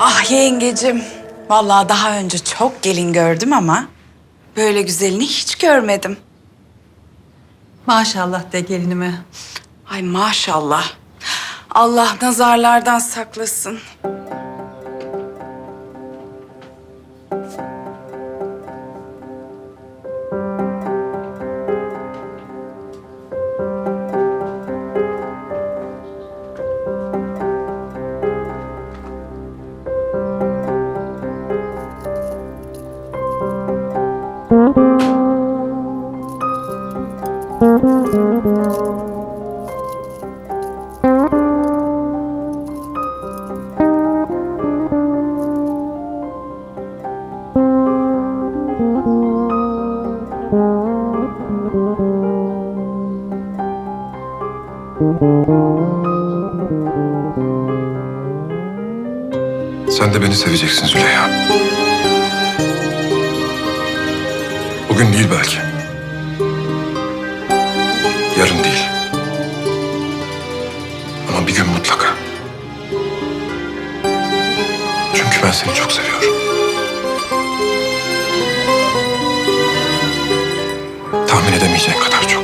Ah yengecim. Vallahi daha önce çok gelin gördüm ama böyle güzelini hiç görmedim. Maşallah de gelinime. Ay maşallah. Allah nazarlardan saklasın. Sen de beni seveceksin Züleyha. Bugün değil belki. Yarın değil. Ama bir gün mutlaka. Çünkü ben seni çok seviyorum. Tahmin edemeyeceğin kadar.